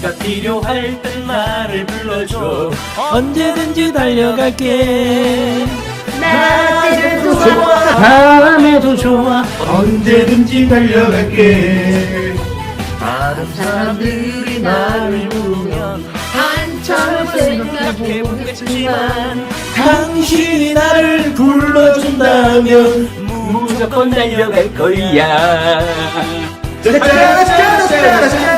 내가 필요할 땐 나를 불러줘 언제든지 달려갈게 낮에도 좋아 밤에도 좋아 언제든지 달려갈게 다른 사람들이 나를 부르면 한참 생각해보겠지만 당신이 나를 불러준다면 무조건 달려갈 거야 당신을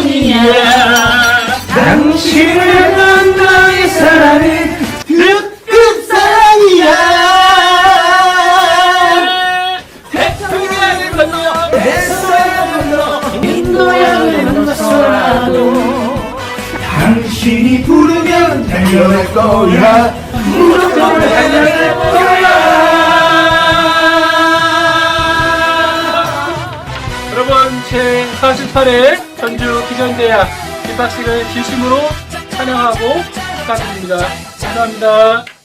무조건이야 당신을 향한 나의 사랑은 특급 사랑이야. 태평양을 건너 대서양을 건너 인도양을 건너서라도 당신이 부르면 달려갈 거야. 무조건 달려갈 거야 여러분 제 48회 전주 기전대학 입학식을 진심으로 찬양하고 축하드립니다. 감사합니다.